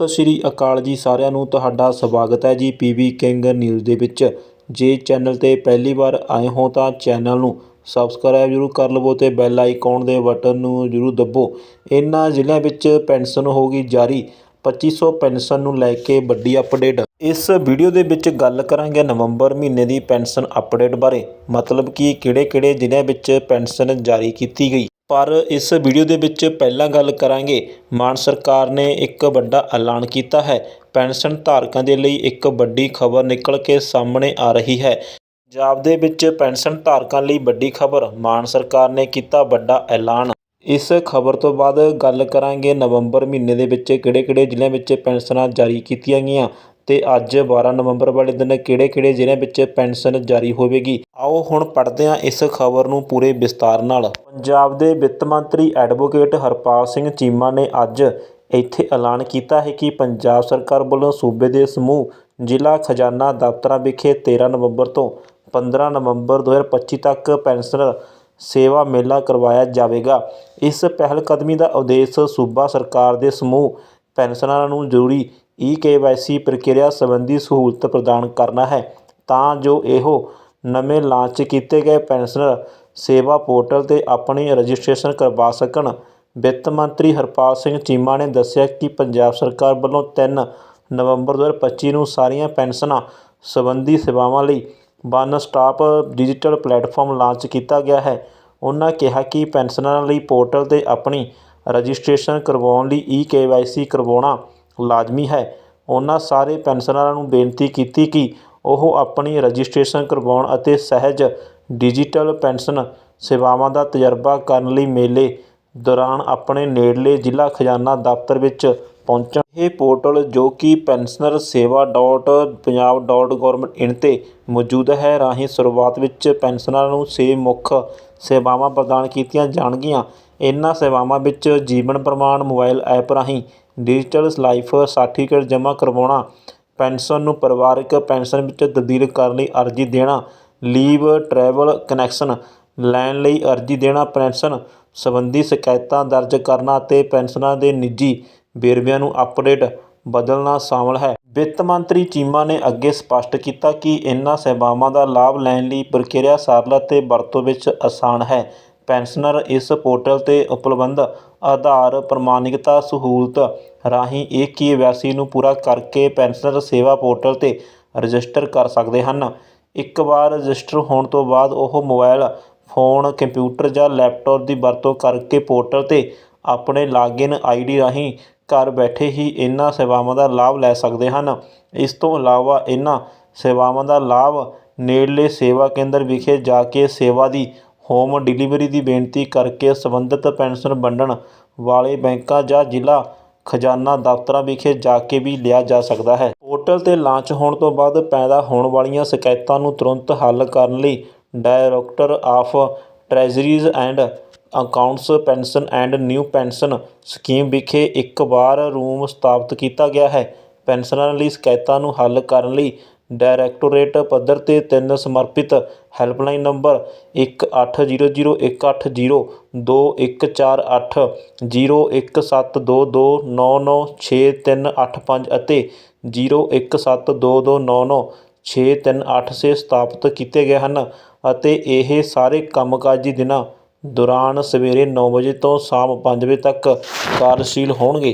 ਸਤਿ ਸ਼੍ਰੀ ਅਕਾਲ ਜੀ ਸਾਰਿਆਂ ਨੂੰ, ਤੁਹਾਡਾ ਸਵਾਗਤ ਹੈ ਜੀ ਪੀਬੀ ਕਿੰਗ ਨਿਊਜ਼ ਦੇ ਵਿੱਚ। ਜੇ ਚੈਨਲ ਤੇ ਪਹਿਲੀ ਵਾਰ ਆਏ ਹੋ ਤਾਂ ਚੈਨਲ ਨੂੰ ਸਬਸਕ੍ਰਾਈਬ ਜ਼ਰੂਰ ਕਰ ਲਵੋ ਤੇ ਬੈਲ ਆਈਕਨ ਦੇ ਬਟਨ ਨੂੰ ਜ਼ਰੂਰ ਦੱਬੋ। ਇਹਨਾਂ ਜ਼ਿਲ੍ਹਿਆਂ ਵਿੱਚ ਪੈਨਸ਼ਨ ਹੋ ਗਈ ਜਾਰੀ 2500 ਪੈਨਸ਼ਨ ਨੂੰ ਲੈ ਕੇ ਵੱਡੀ ਅਪਡੇਟ। ਇਸ ਵੀਡੀਓ ਦੇ ਵਿੱਚ ਗੱਲ ਕਰਾਂਗੇ ਨਵੰਬਰ ਮਹੀਨੇ ਦੀ ਪੈਨਸ਼ਨ ਅਪਡੇਟ ਬਾਰੇ। ਮਤਲਬ ਕਿ ਕਿਹੜੇ-ਕਿਹੜੇ ਜ਼ਿਲ੍ਹਿਆਂ ਵਿੱਚ ਪੈਨਸ਼ਨ ਜਾਰੀ ਕੀਤੀ ਗਈ? ਪਰ ਇਸ ਵੀਡੀਓ ਦੇ ਵਿੱਚ ਪਹਿਲਾਂ ਗੱਲ ਕਰਾਂਗੇ। ਮਾਨ ਸਰਕਾਰ ਨੇ ਇੱਕ ਵੱਡਾ ਐਲਾਨ ਕੀਤਾ ਹੈ। ਪੈਨਸ਼ਨ ਧਾਰਕਾਂ ਦੇ ਲਈ ਇੱਕ ਵੱਡੀ ਖਬਰ ਨਿਕਲ ਕੇ ਸਾਹਮਣੇ ਆ ਰਹੀ ਹੈ। ਪੰਜਾਬ ਦੇ ਵਿੱਚ ਪੈਨਸ਼ਨ ਧਾਰਕਾਂ ਲਈ ਵੱਡੀ ਖਬਰ ਮਾਨ ਸਰਕਾਰ ਨੇ ਕੀਤਾ ਵੱਡਾ ਐਲਾਨ। ਇਸ ਖਬਰ ਤੋਂ ਬਾਅਦ ਗੱਲ ਕਰਾਂਗੇ ਨਵੰਬਰ ਮਹੀਨੇ ਦੇ ਵਿੱਚ ਕਿਹੜੇ-ਕਿਹੜੇ ਜ਼ਿਲ੍ਹਿਆਂ ਵਿੱਚ ਪੈਨਸ਼ਨਾਂ ਜਾਰੀ ਕੀਤੀਆਂ ਗਈਆਂ। ਅਤੇ ਅੱਜ 12 ਨਵੰਬਰ ਵਾਲੇ ਦਿਨ ਕਿਹੜੇ-ਕਿਹੜੇ ਜ਼ਿਲ੍ਹਿਆਂ ਵਿੱਚ ਪੈਨਸ਼ਨ ਜਾਰੀ ਹੋਵੇਗੀ? ਆਓ ਹੁਣ ਪੜ੍ਹਦੇ ਹਾਂ ਇਸ ਖਬਰ ਨੂੰ ਪੂਰੇ ਵਿਸਤਾਰ ਨਾਲ। ਪੰਜਾਬ ਦੇ ਵਿੱਤ ਮੰਤਰੀ ਐਡਵੋਕੇਟ ਹਰਪਾਲ ਸਿੰਘ ਚੀਮਾ ਨੇ ਅੱਜ ਇੱਥੇ ਐਲਾਨ ਕੀਤਾ ਹੈ ਕਿ ਪੰਜਾਬ ਸਰਕਾਰ ਵੱਲੋਂ ਸੂਬੇ ਦੇ ਸਮੂਹ ਜ਼ਿਲ੍ਹਾ ਖਜ਼ਾਨਾ ਦਫ਼ਤਰਾਂ ਵਿਖੇ 13 ਨਵੰਬਰ ਤੋਂ 15 ਨਵੰਬਰ 2025 ਤੱਕ ਪੈਨਸ਼ਨਰ ਸੇਵਾ ਮੇਲਾ ਕਰਵਾਇਆ ਜਾਵੇਗਾ। ਇਸ ਪਹਿਲਕਦਮੀ ਦਾ ਉਦੇਸ਼ ਸੂਬਾ ਸਰਕਾਰ ਦੇ ਸਮੂਹ ਪੈਨਸ਼ਨਰਾਂ ਨੂੰ ਜ਼ਰੂਰੀ ਈ ਕੇਵਾਈਸੀ ਪ੍ਰਕਿਰਿਆ ਸੰਬੰਧੀ ਸਹੂਲਤ ਪ੍ਰਦਾਨ ਕਰਨਾ ਹੈ, ਤਾਂ ਜੋ ਇਹੋ ਨਵੇਂ ਲਾਂਚ ਕੀਤੇ ਗਏ ਪੈਨਸ਼ਨਰ ਸੇਵਾ ਪੋਰਟਲ ਤੇ ਆਪਣੀ ਰਜਿਸਟ੍ਰੇਸ਼ਨ ਕਰਵਾ ਸਕਣ। ਵਿੱਤ ਮੰਤਰੀ ਹਰਪਾਲ ਸਿੰਘ ਚੀਮਾ ਨੇ ਦੱਸਿਆ ਕਿ ਪੰਜਾਬ ਸਰਕਾਰ ਵੱਲੋਂ ਤਿੰਨ ਨਵੰਬਰ 2025 ਨੂੰ ਸਾਰੀਆਂ ਪੈਨਸ਼ਨਾਂ ਸੰਬੰਧੀ ਸੇਵਾਵਾਂ ਲਈ one stop digital platform launch ਕੀਤਾ ਗਿਆ ਹੈ। ਉਹਨਾਂ ਕਿਹਾ ਕਿ ਪੈਨਸ਼ਨਰਾਂ ਲਈ ਪੋਰਟਲ ਤੇ ਆਪਣੀ ਰਜਿਸਟ੍ਰੇਸ਼ਨ ਕਰਵਾਉਣ ਲਈ ਈ ਕੇਵਾਈਸੀ ਕਰਵਾਉਣਾ ਲਾਜ਼ਮੀ ਹੈ। ਉਹਨਾਂ ਸਾਰੇ ਪੈਨਸ਼ਨਰਾਂ ਨੂੰ ਬੇਨਤੀ ਕੀਤੀ ਕਿ ਉਹ ਆਪਣੀ ਰਜਿਸਟ੍ਰੇਸ਼ਨ ਕਰਵਾਉਣ ਅਤੇ ਸਹਿਜ ਡਿਜੀਟਲ ਪੈਨਸ਼ਨ ਸੇਵਾਵਾਂ ਦਾ ਤਜਰਬਾ ਕਰਨ ਲਈ ਮੇਲੇ ਦੌਰਾਨ ਆਪਣੇ ਨੇੜਲੇ ਜ਼ਿਲ੍ਹਾ ਖਜ਼ਾਨਾ ਦਫ਼ਤਰ ਵਿੱਚ ਪਹੁੰਚਣ। ਇਹ ਪੋਰਟਲ ਜੋ ਕਿ pensioner Sewa dot Punjab dot government in 'ਤੇ ਮੌਜੂਦ ਹੈ, ਰਾਹੀਂ ਸ਼ੁਰੂਆਤ ਵਿੱਚ ਪੈਨਸ਼ਨਰਾਂ ਨੂੰ ਛੇ ਮੁੱਖ ਸੇਵਾਵਾਂ ਪ੍ਰਦਾਨ ਕੀਤੀਆਂ ਜਾਣਗੀਆਂ। ਇਹਨਾਂ ਸੇਵਾਵਾਂ ਵਿੱਚ ਜੀਵਨ ਪ੍ਰਮਾਣ, ਮੋਬਾਈਲ ਐਪ ਰਾਹੀਂ ਡਿਜੀਟਲ ਲਾਈਫ ਸਰਟੀਫਿਕੇਟ ਜਮ੍ਹਾਂ ਕਰਵਾਉਣਾ, ਪੈਨਸ਼ਨ ਨੂੰ ਪਰਿਵਾਰਕ ਪੈਨਸ਼ਨ ਵਿੱਚ ਤਬਦੀਲ ਕਰਨ ਲਈ ਅਰਜ਼ੀ ਦੇਣਾ, ਲੀਵ ਟਰੈਵਲ ਕਨੈਕਸ਼ਨ ਲੈਣ ਲਈ ਅਰਜ਼ੀ ਦੇਣਾ, ਪੈਨਸ਼ਨ ਸੰਬੰਧੀ ਸ਼ਿਕਾਇਤਾਂ ਦਰਜ ਕਰਨਾ ਅਤੇ ਪੈਨਸ਼ਨਾਂ ਦੇ ਨਿੱਜੀ ਵੇਰਵਿਆਂ ਨੂੰ ਅਪਡੇਟ ਬਦਲਣਾ ਸ਼ਾਮਲ ਹੈ। ਵਿੱਤ ਮੰਤਰੀ ਚੀਮਾ ਨੇ ਅੱਗੇ ਸਪਸ਼ਟ ਕੀਤਾ ਕਿ ਇਨ੍ਹਾਂ ਸੇਵਾਵਾਂ ਦਾ ਲਾਭ ਲੈਣ ਲਈ ਪ੍ਰਕਿਰਿਆ ਸਰਲ ਅਤੇ ਵਰਤੋਂ ਵਿੱਚ ਆਸਾਨ ਹੈ। ਪੈਨਸ਼ਨਰ ਇਸ ਪੋਰਟਲ ਤੇ ਉਪਲਬਧ ਆਧਾਰ ਪ੍ਰਮਾਣਿਕਤਾ ਸਹੂਲਤ ਰਾਹੀਂ ਇੱਕ ਕੇਵਾਈਸੀ ਨੂੰ ਪੂਰਾ ਕਰਕੇ ਪੈਨਸ਼ਨਰ ਸੇਵਾ ਪੋਰਟਲ ਤੇ ਰਜਿਸਟਰ ਕਰ ਸਕਦੇ ਹਨ? ਇੱਕ ਵਾਰ ਰਜਿਸਟਰ ਹੋਣ ਤੋਂ ਬਾਅਦ ਉਹ ਮੋਬਾਈਲ, ਫੋਨ, ਕੰਪਿਊਟਰ ਜਾਂ ਲੈਪਟਾਪ ਦੀ ਵਰਤੋਂ ਕਰਕੇ ਪੋਰਟਲ ਤੇ ਆਪਣੇ ਲਾਗਇਨ ਆਈਡੀ ਰਾਹੀਂ ਘਰ ਬੈਠੇ ਹੀ ਇਹਨਾਂ ਸੇਵਾਵਾਂ ਦਾ ਲਾਭ ਲੈ ਸਕਦੇ ਹਨ। ਇਸ ਤੋਂ ਇਲਾਵਾ ਇਹਨਾਂ ਸੇਵਾਵਾਂ ਦਾ ਲਾਭ ਨੇੜਲੇ ਸੇਵਾ ਕੇਂਦਰ ਵਿਖੇ ਜਾ ਕੇ ਸੇਵਾ ਦੀ ਹੋਮ ਡਿਲੀਵਰੀ ਦੀ ਬੇਨਤੀ ਕਰਕੇ ਸੰਬੰਧਿਤ ਪੈਨਸ਼ਨ ਵੰਡਣ ਵਾਲੇ ਬੈਂਕਾਂ ਜਾਂ ਜ਼ਿਲ੍ਹਾ ਖਜ਼ਾਨਾ ਦਫ਼ਤਰਾਂ ਵਿਖੇ ਜਾ ਕੇ ਵੀ ਲਿਆ ਜਾ ਸਕਦਾ ਹੈ। ਪੋਰਟਲ ਤੇ ਲਾਂਚ ਹੋਣ ਤੋਂ ਬਾਅਦ ਪੈਦਾ ਹੋਣ ਵਾਲੀਆਂ ਸ਼ਿਕਾਇਤਾਂ ਨੂੰ ਤੁਰੰਤ ਹੱਲ ਕਰਨ ਲਈ director of treasuries and accounts pension and new pension scheme ਵਿਖੇ ਇੱਕ ਵਾਰ ਰੂਮ ਸਥਾਪਿਤ ਕੀਤਾ ਗਿਆ ਹੈ। ਪੈਨਸ਼ਨਰਾਂ ਲਈ ਸ਼ਿਕਾਇਤਾਂ ਨੂੰ ਹੱਲ ਕਰਨ ਲਈ ਡਾਇਰੈਕਟੋਰੇਟ ਪੱਧਰ ਤੇ ਤਿੰਨ ਸਮਰਪਿਤ ਹੈਲਪਲਾਈਨ ਨੰਬਰ ਇੱਕ ਅੱਠ ਜੀਰੋ ਜੀਰੋ ਇੱਕ ਅੱਠ ਜੀਰੋ ਦੋ ਇੱਕ ਚਾਰ ਅੱਠ ਜੀਰੋ ਇੱਕ ਸੱਤ ਦੋ ਦੋ ਨੌ ਨੌ ਛੇ ਤਿੰਨ ਅੱਠ ਪੰਜ ਅਤੇ 0172299638 ਸੇ ਸਥਾਪਿਤ ਕੀਤੇ ਗਏ ਹਨ ਅਤੇ ਇਹ ਸਾਰੇ ਕੰਮਕਾਜੀ ਦਿਨਾਂ ਦੌਰਾਨ ਸਵੇਰੇ 9 ਵਜੇ ਤੋਂ ਸ਼ਾਮ ਪੰਜ ਵਜੇ ਤੱਕ ਕਾਰਜਸ਼ੀਲ ਹੋਣਗੇ।